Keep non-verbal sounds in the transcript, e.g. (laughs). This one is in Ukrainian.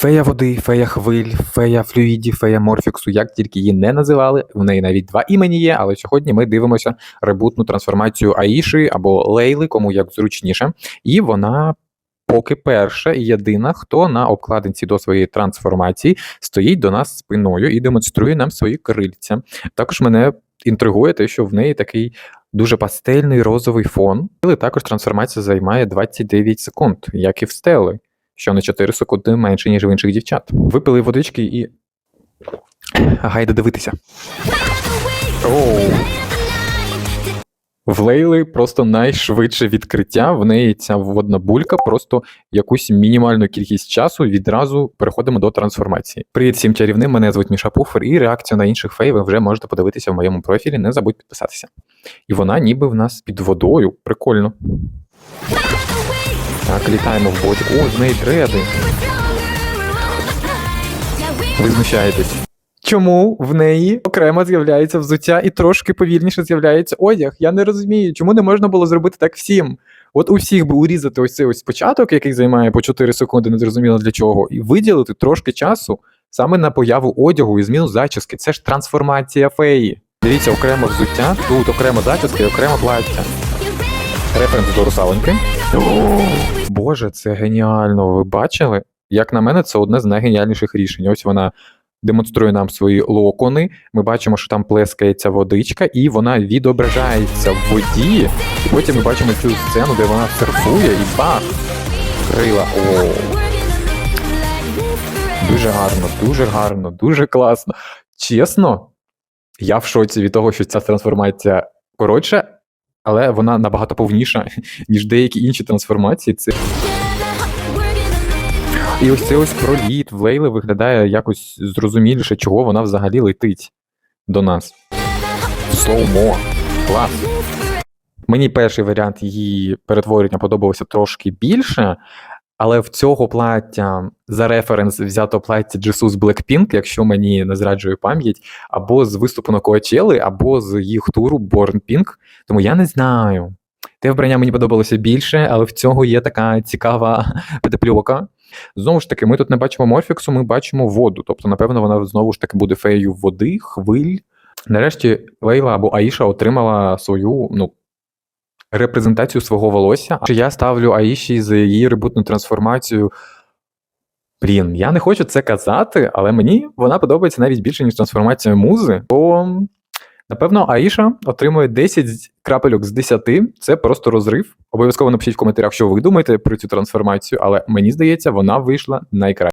Фея води, фея хвиль, фея флюїді, фея морфіксу, як тільки її не називали, в неї навіть два імені є, але сьогодні ми дивимося ребутну трансформацію Аїші або Лейли, кому як зручніше. І вона поки перша і єдина, хто на обкладинці до своєї трансформації стоїть до нас спиною і демонструє нам свої крильця. Також мене інтригує те, що в неї такий дуже пастельний розовий фон. Але також трансформація займає 29 секунд, як і в стели що на 4 секунди менше, ніж в інших дівчат. Випили водички і. Гайда дивитися. Оу. В Лейли просто найшвидше відкриття. В неї ця водна булька, просто якусь мінімальну кількість часу відразу переходимо до трансформації. Привіт всім чарівним, мене звуть Міша Пуфер, і реакцію на інших фей ви вже можете подивитися в моєму профілі. Не забудь підписатися. І вона ніби в нас під водою. Прикольно. Так, літаємо в ботик. О, з неї дреди. Ви знущаєтесь. Чому в неї окремо з'являється взуття і трошки повільніше з'являється одяг? Я не розумію, чому не можна було зробити так всім? От у всіх би урізати ось цей ось початок, який займає по 4 секунди, незрозуміло для чого, і виділити трошки часу саме на появу одягу і зміну зачіски. Це ж трансформація феї. Дивіться, окремо взуття, тут окремо зачіска і окремо плаття. Референс до русалоньки. Боже, це геніально. Ви бачили? Як на мене, це одне з найгеніальніших рішень. Ось вона демонструє нам свої локони. Ми бачимо, що там плескається водичка, і вона відображається в воді. І потім ми бачимо цю сцену, де вона серфує і бах! Крила. О, дуже гарно, дуже гарно, дуже класно. Чесно, я в шоці від того, що ця трансформація коротша, але вона набагато повніша, (laughs) ніж деякі інші трансформації. Це і ось цей ось проліт в Лейли виглядає якось зрозуміліше, чого вона взагалі летить до нас. Слоумо. Клас. Мені перший варіант її перетворення подобався трошки більше, але в цього плаття за референс взято плаття з Blackpink, якщо мені не зраджує пам'ять, або з виступу на Коачели, або з їх туру Born Pink. Тому я не знаю. Те вбрання мені подобалося більше, але в цього є така цікава (laughs) педепльока. Знову ж таки, ми тут не бачимо морфіксу, ми бачимо воду. Тобто, напевно, вона знову ж таки буде феєю води, хвиль. Нарешті Лейла або Аїша отримала свою ну, репрезентацію свого волосся. Чи я ставлю Аїші за її ребутну трансформацію. Блін, я не хочу це казати, але мені вона подобається навіть більше, ніж трансформація музи. Бо, напевно, Аїша отримує 10 крапельок з 10. Це просто розрив. Обов'язково напишіть в коментарях, що ви думаєте про цю трансформацію, але мені здається, вона вийшла найкраще.